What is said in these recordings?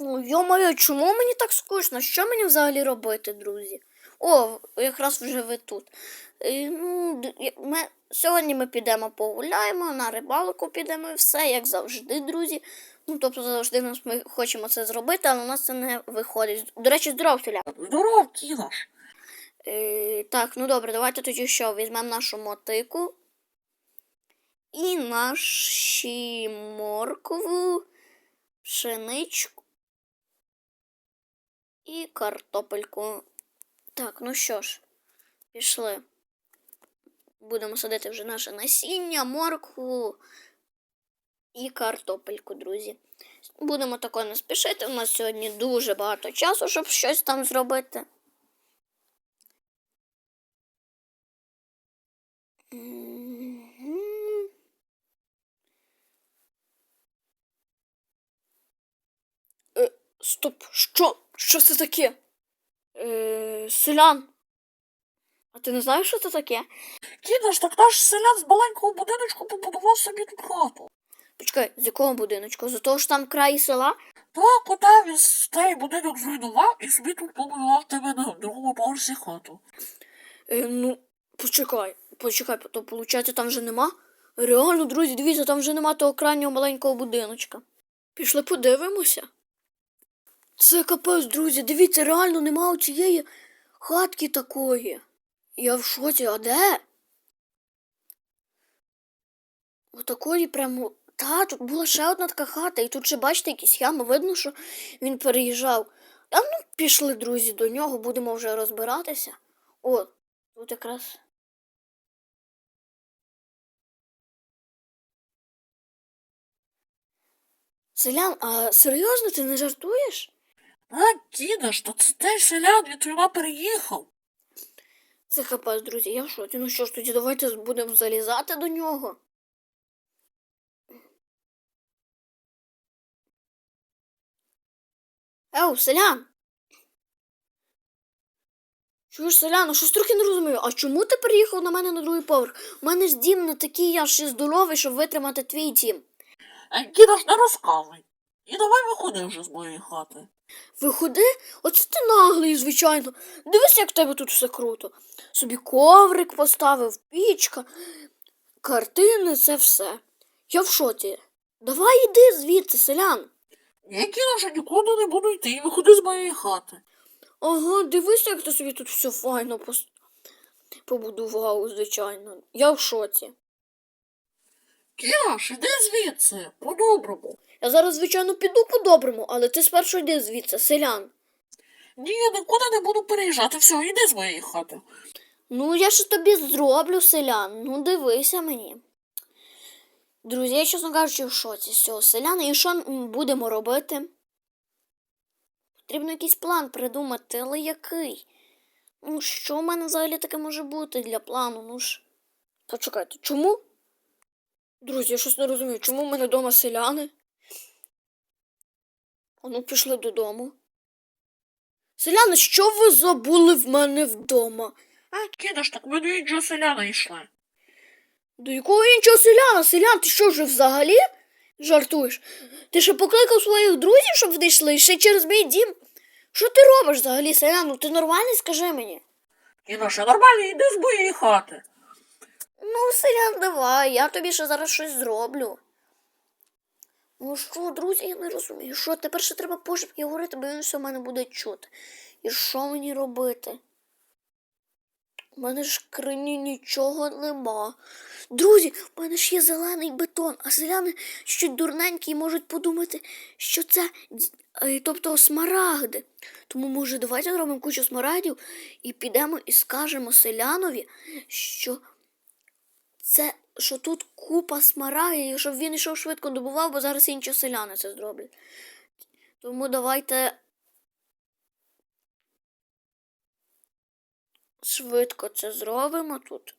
Ну, йо-моє, чому мені так скучно? Що мені взагалі робити, друзі? О, якраз вже ви тут. Е, ну, ми, сьогодні ми підемо погуляємо, на рибалку підемо і все, як завжди, друзі. Ну, тобто завжди нас ми хочемо це зробити, але у нас це не виходить. До речі, здоров, Теля. Здоров, Кінош. Е, так, ну добре, давайте тоді що? Візьмемо нашу мотику і наші моркву, пшеничку і картопельку. Так, ну що ж, пішли. Будемо садити вже наше насіння, моркву і картопельку, друзі. Будемо тако не спішити. У нас сьогодні дуже багато часу, щоб щось там зробити. Е, стоп, що? Що це таке? Е, селян. А ти не знаєш, що це таке? Кінош, так наш селян з маленького будиночку побудував собі тут хату. Почекай, з якого будиночку? З того ж там край села? Так, куди він цей будинок зруйнував і собі тут побудував тебе на другому поверсі хату. Е, ну, почекай, почекай, то виходить, там вже нема? Реально, друзі, дивіться, там вже нема того крайнього маленького будиночка. Пішли подивимося. Це капець, друзі, дивіться, реально нема цієї хатки такої. Я в шоці, а де? Отакої прямо. Та, тут була ще одна така хата, і тут ще, бачите, якісь ями, видно, що він переїжджав. А ну, пішли, друзі, до нього, будемо вже розбиратися. О, тут якраз. Селян, а серйозно ти не жартуєш? А, Кінош, то це той селян, він туди переїхав. Це капець, друзі, я в шоці. Ну що ж, тоді давайте будемо залізати до нього. Еу, селян! Чуєш, селян, а щось трохи не розумію. А чому ти приїхав на мене на другий поверх? У мене ж дім не такий, я ще здоровий, щоб витримати твій дім. А Кінош, не розказуй. І давай виходи вже з моєї хати. Виходи, оце ти наглий, звичайно. Дивись, як в тебе тут все круто. Собі коврик поставив, пічка, картини, це все. Я в шоці. Давай іди звідси, селян. Я Кінош, нікуди не буду йти і виходи з моєї хати. Ага, дивись, як ти собі тут все файно пос- побудував, звичайно. Я в шоці. Кінош, іди звідси, по-доброму. Я зараз, звичайно, піду по-доброму, але ти спершу йди звідси, селян. Ні, я нікуди не буду переїжджати. Все, іди з моєї хати. Ну, я ж тобі зроблю, селян. Ну, дивися мені. Друзі, я, чесно кажучи, в шоці з цього селяна. І що будемо робити? Потрібно якийсь план придумати, але який? Ну, що в мене взагалі таке може бути для плану? Ну ж. Почекайте, чому? Друзі, я щось не розумію, чому в мене вдома селяни? А ну, пішли додому. Селяни, що ви забули в мене вдома? А, Кінош, так ми до іншого селяна йшли. До якого іншого селяна? Селян, ти що вже взагалі жартуєш? Ти ще покликав своїх друзів, щоб вони йшли ще через мій дім? Що ти робиш взагалі, селян? Ну ти нормальний, скажи мені. Кінош, а нормально, іди з моєї хати. Ну, селян, давай, я тобі ще зараз щось зроблю. Ну що, друзі, я не розумію. Що тепер ще треба пошепки говорити, бо він все в мене буде чути. І що мені робити? У мене ж в крині нічого нема. Друзі, в мене ж є зелений бетон, а селяни що дурненькі і можуть подумати, що це е, тобто смарагди. Тому, може, давайте зробимо кучу смарагдів і підемо і скажемо селянові, що це що тут купа смарагдів, щоб він йшов швидко добував, бо зараз інші селяни це зроблять. Тому давайте швидко це зробимо тут.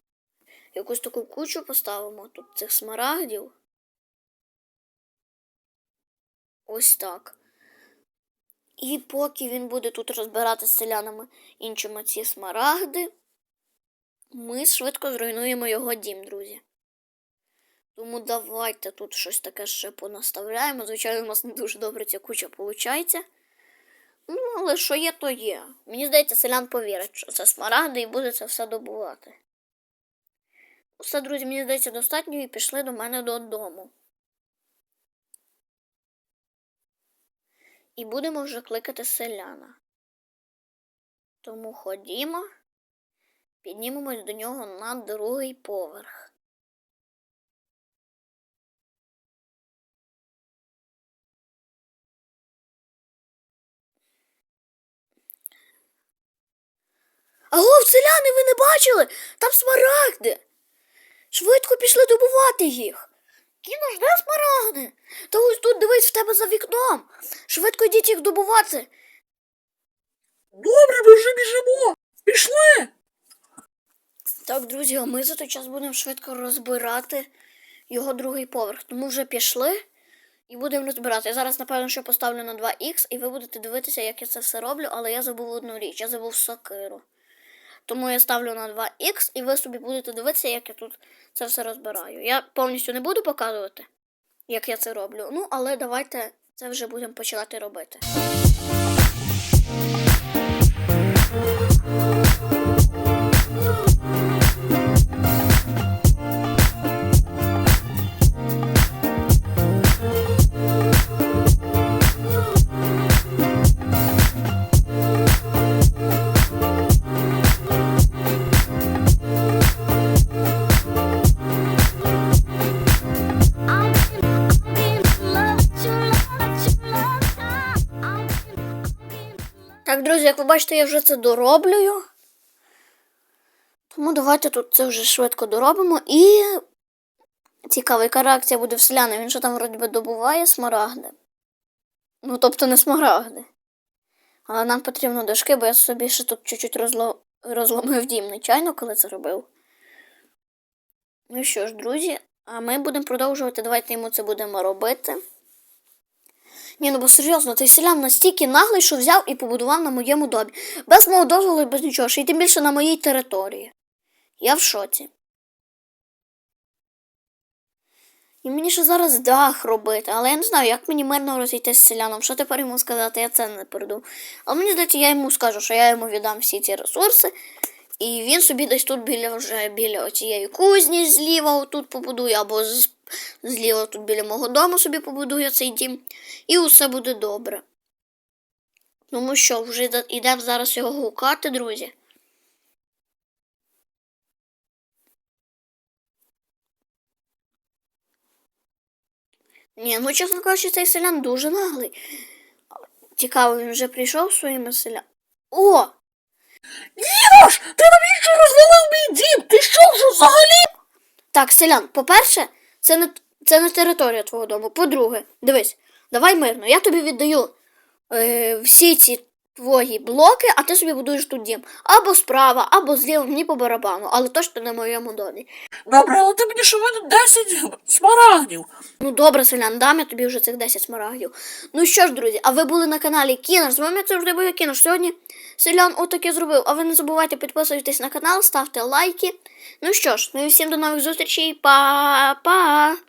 Якусь таку кучу поставимо тут цих смарагдів. Ось так. І поки він буде тут розбирати з селянами іншими ці смарагди, ми швидко зруйнуємо його дім, друзі. Тому давайте тут щось таке ще понаставляємо. Звичайно, у нас не дуже добре ця куча виходить. Ну, але що є, то є. Мені здається, селян повірить, що це смарагди і буде це все добувати. Все, друзі, мені здається, достатньо і пішли до мене додому. І будемо вже кликати селяна. Тому ходімо, піднімемось до нього на другий поверх. Агов, селяни, ви не бачили? Там смарагди. Швидко пішли добувати їх. Кіно де смарагди? Та ось тут дивись в тебе за вікном. Швидко йдіть їх добувати. Добре, ми вже біжимо. Пішли. Так, друзі, а ми за той час будемо швидко розбирати його другий поверх. Тому вже пішли і будемо розбирати. Я зараз, напевно, що поставлю на 2х, і ви будете дивитися, як я це все роблю, але я забув одну річ, я забув сокиру. Тому я ставлю на 2х, і ви собі будете дивитися, як я тут це все розбираю. Я повністю не буду показувати, як я це роблю. Ну, але давайте це вже будемо починати робити. Як ви бачите, я вже це дороблюю. Тому давайте тут це вже швидко доробимо. І цікаво, яка реакція буде в селяни. Він що там вроді добуває смарагди. Ну, тобто не смарагди. Але нам потрібно дошки, бо я собі ще тут чуть-чуть розло... розломив дім нечайно, коли це робив. Ну що ж, друзі, а ми будемо продовжувати. Давайте йому це будемо робити. Ні, ну бо серйозно, цей селян настільки наглий, що взяв і побудував на моєму домі. Без мого дозволу і без нічого, ще й тим більше на моїй території. Я в шоці. І мені ще зараз дах робити, але я не знаю, як мені мирно розійтись з селяном. Що тепер йому сказати, я це не передумав. Але мені здається, я йому скажу, що я йому віддам всі ці ресурси. І він собі десь тут біля вже біля оцієї кузні зліва отут побудує, або з, зліва тут біля мого дому собі побудує цей дім. І усе буде добре. Тому що вже йде- йдемо зараз його гукати, друзі. Ні, ну чесно кажучи, цей селян дуже наглий. Цікаво, він вже прийшов своїми селянами. О! Дідош, ти навіщо розвалив мій дім? Ти що вже взагалі? Так, селян, по-перше, це не, це не територія твого дому. По-друге, дивись, давай мирно, я тобі віддаю е, всі ці твої блоки, а ти собі будуєш тут дім. Або справа, або зліва, мені по барабану, але точно в моєму домі. Добре, але ти мені ще винен 10 смарагдів. Ну добре, селян, дам я тобі вже цих 10 смарагдів. Ну що ж, друзі, а ви були на каналі Кінер. З вами як завжди був Кінер. Сьогодні селян отаке зробив. А ви не забувайте підписуватись на канал, ставте лайки. Ну що ж, ну і всім до нових зустрічей. Па-па!